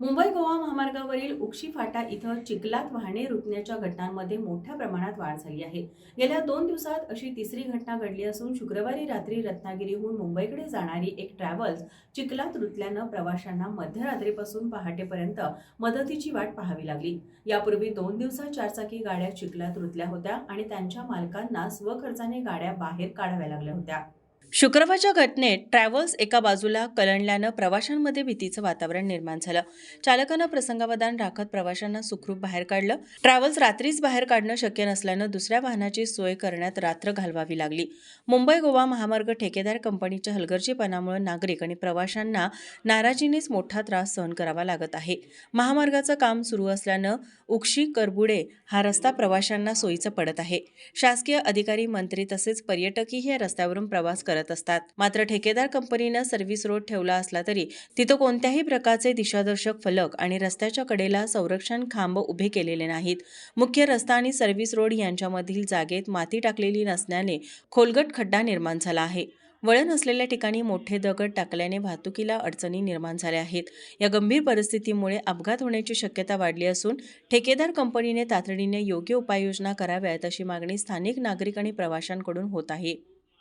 मुंबई गोवा महामार्गावरील उक्षी फाटा इथं चिखलात वाहने रुतण्याच्या घटनांमध्ये मोठ्या प्रमाणात वाढ झाली आहे. गेल्या दोन दिवसात अशी तिसरी घटना घडली असून शुक्रवारी रात्री रत्नागिरीहून मुंबईकडे जाणारी एक ट्रॅव्हल्स चिखलात रुतल्यानं प्रवाशांना मध्यरात्रीपासून पहाटेपर्यंत मदतीची वाट पाहावी लागली. यापूर्वी दोन दिवसात चारचाकी गाड्या चिखलात रुतल्या होत्या आणि त्यांच्या मालकांना स्वखर्चाने गाड्या बाहेर काढाव्या लागल्या होत्या. शुक्रवारच्या घटनेत ट्रॅव्हल्स एका बाजूला कलंडल्यानं प्रवाशांमध्ये भीतीचं वातावरण निर्माण झालं. चालकानं प्रसंगावधान राखत प्रवाशांना सुखरूप बाहेर काढलं. ट्रॅव्हल्स रात्रीच बाहेर काढणं शक्य नसल्यानं दुसऱ्या वाहनाची सोय करण्यात रात्र घालवावी लागली. मुंबई गोवा महामार्ग ठेकेदार कंपनीच्या हलगर्जीपणामुळे नागरिक आणि प्रवाशांना नाराजीनेच मोठा त्रास सहन करावा लागत आहे. महामार्गाचं काम सुरू असल्यानं उक्षी करबुडे हा रस्ता प्रवाशांना सोयीचा पडत आहे. शासकीय अधिकारी मंत्री तसेच पर्यटकही या रस्त्यावरून प्रवास करत असतात. मात्र ठेकेदार कंपनीनं सर्व्हिस रोड ठेवला असला तरी तिथं कोणत्याही प्रकारचे दिशादर्शक फलक आणि रस्त्याच्या कडेला संरक्षण खांब उभे केलेले नाहीत. मुख्य रस्ता आणि सर्व्हिस रोड यांच्यामधील जागेत माती टाकलेली नसल्याने खोलगट खड्डा निर्माण झाला आहे. वळण असलेल्या ठिकाणी मोठे दगड टाकल्याने वाहतुकीला अडचणी निर्माण झाल्या आहेत. या गंभीर परिस्थितीमुळे अपघात होण्याची शक्यता वाढली असून ठेकेदार कंपनीने तातडीने योग्य उपाययोजना कराव्यात अशी मागणी स्थानिक नागरिक आणि प्रवाशांकडून होत आहे.